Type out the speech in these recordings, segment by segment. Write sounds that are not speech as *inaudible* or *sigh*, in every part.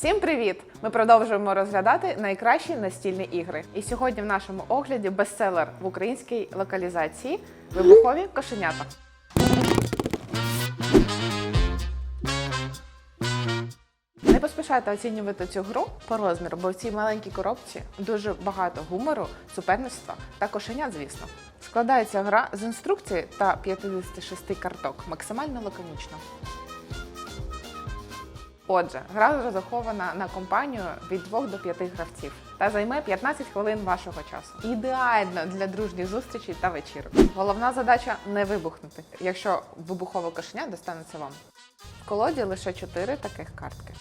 Всім привіт! Ми продовжуємо розглядати найкращі настільні ігри. І сьогодні в нашому огляді бестселер в українській локалізації Вибухові кошенята. Не поспішайте оцінювати цю гру по розміру, бо в цій маленькій коробці дуже багато гумору, суперництва та кошенят, звісно. Складається гра з інструкції та 56 карток, максимально лаконічно. Отже, гра розрахована на компанію від 2 до 5 гравців та займе 15 хвилин вашого часу. Ідеально для дружніх зустрічей та вечірок. Головна задача не вибухнути, якщо вибухове кошеня достанеться вам. В колоді лише 4 таких картки.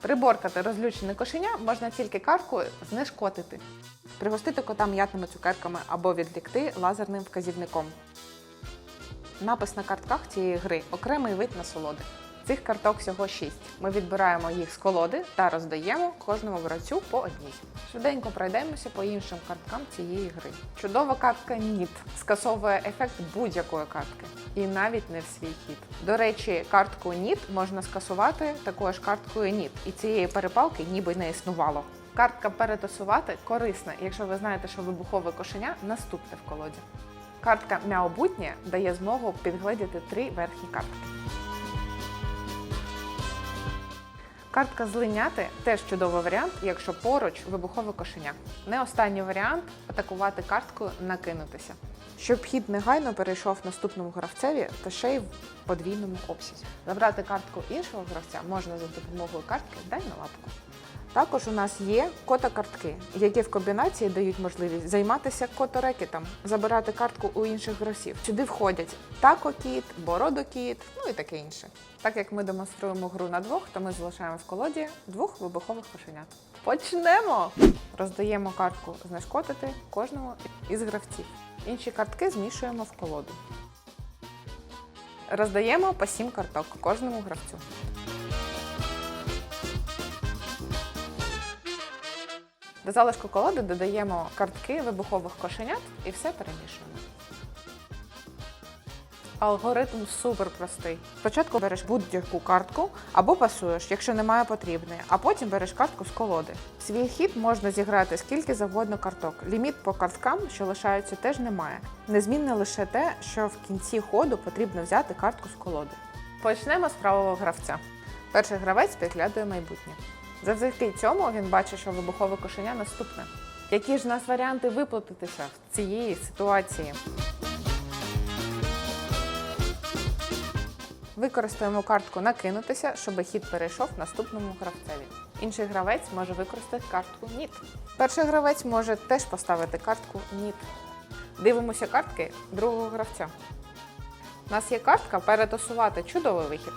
Приборкати розлючене кошеня можна тільки карткою знешкотити, пригостити кота м'ятними цукерками або відлікти лазерним вказівником. Напис на картках цієї гри окремий вид насолоди. Цих карток всього 6. Ми відбираємо їх з колоди та роздаємо кожному гравцю по одній. Швиденько пройдемося по іншим карткам цієї гри. Чудова картка Ніт скасовує ефект будь-якої картки, і навіть не в свій хід. До речі, картку Ніт можна скасувати такою ж карткою Ніт, і цієї перепалки ніби не існувало. Картка перетасувати корисна, якщо ви знаєте, що вибухове кошеня наступне в колоді. Картка Мяобутнє дає змогу підгледіти три верхні картки. Картка злиняти теж чудовий варіант, якщо поруч вибухове кошеня. Не останній варіант атакувати карткою накинутися. Щоб хід негайно перейшов наступному гравцеві та ще й в подвійному обсязі. Забрати картку іншого гравця можна за допомогою картки Дай на лапку. Також у нас є кота-картки, які в комбінації дають можливість займатися которекетом, забирати картку у інших гравців. Сюди входять тако-кіт, бородокіт, ну і таке інше. Так як ми демонструємо гру на двох, то ми залишаємо в колоді двох вибухових кошенят. Почнемо! Роздаємо картку знешкодити кожному із гравців. Інші картки змішуємо в колоду. Роздаємо по сім карток кожному гравцю. До залишку колоди додаємо картки вибухових кошенят і все перемішуємо. Алгоритм супер простий. Спочатку береш будь-яку картку або пасуєш, якщо немає потрібної, а потім береш картку з колоди. Свій хід можна зіграти скільки завгодно карток. Ліміт по карткам, що лишаються, теж немає. Незмінне лише те, що в кінці ходу потрібно взяти картку з колоди. Почнемо з правого гравця. Перший гравець підглядує майбутнє. Завдяки цьому він бачить, що вибухове кошеня наступне. Які ж у нас варіанти виплатитися в цієї ситуації? Використаємо картку накинутися, щоб хід перейшов наступному гравцеві. Інший гравець може використати картку Ніт. Перший гравець може теж поставити картку Ніт. Дивимося картки другого гравця. У нас є картка перетасувати чудовий вихід.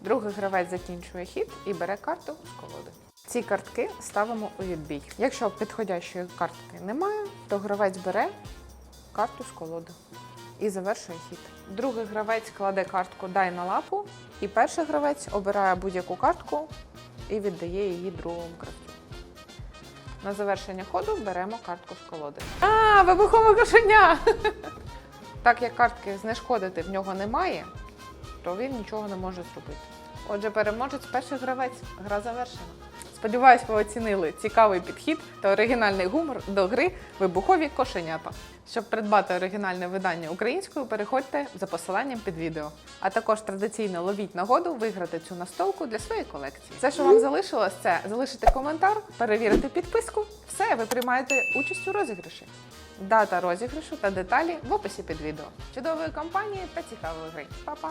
Другий гравець закінчує хід і бере карту з колоди. Ці картки ставимо у відбій. Якщо підходящої картки немає, то гравець бере карту з колоди і завершує хід. Другий гравець кладе картку Дай на лапу, і перший гравець обирає будь-яку картку і віддає її другому гравцю. На завершення ходу беремо картку з колоди. А, вибухове кошеня! *laughs* Так як картки знешкодити в нього немає, то він нічого не може зробити. Отже, переможець перший гравець. Гра завершена. Сподіваюсь, ви оцінили цікавий підхід та оригінальний гумор до гри Вибухові кошенята. Щоб придбати оригінальне видання українською, переходьте за посиланням під відео. А також традиційно ловіть нагоду виграти цю настолку для своєї колекції. Все, що вам залишилось, це залишити коментар, перевірити підписку. Все, ви приймаєте участь у розіграші. Дата розіграшу та деталі в описі під відео. Чудової компанії та цікавої гри. Па-па!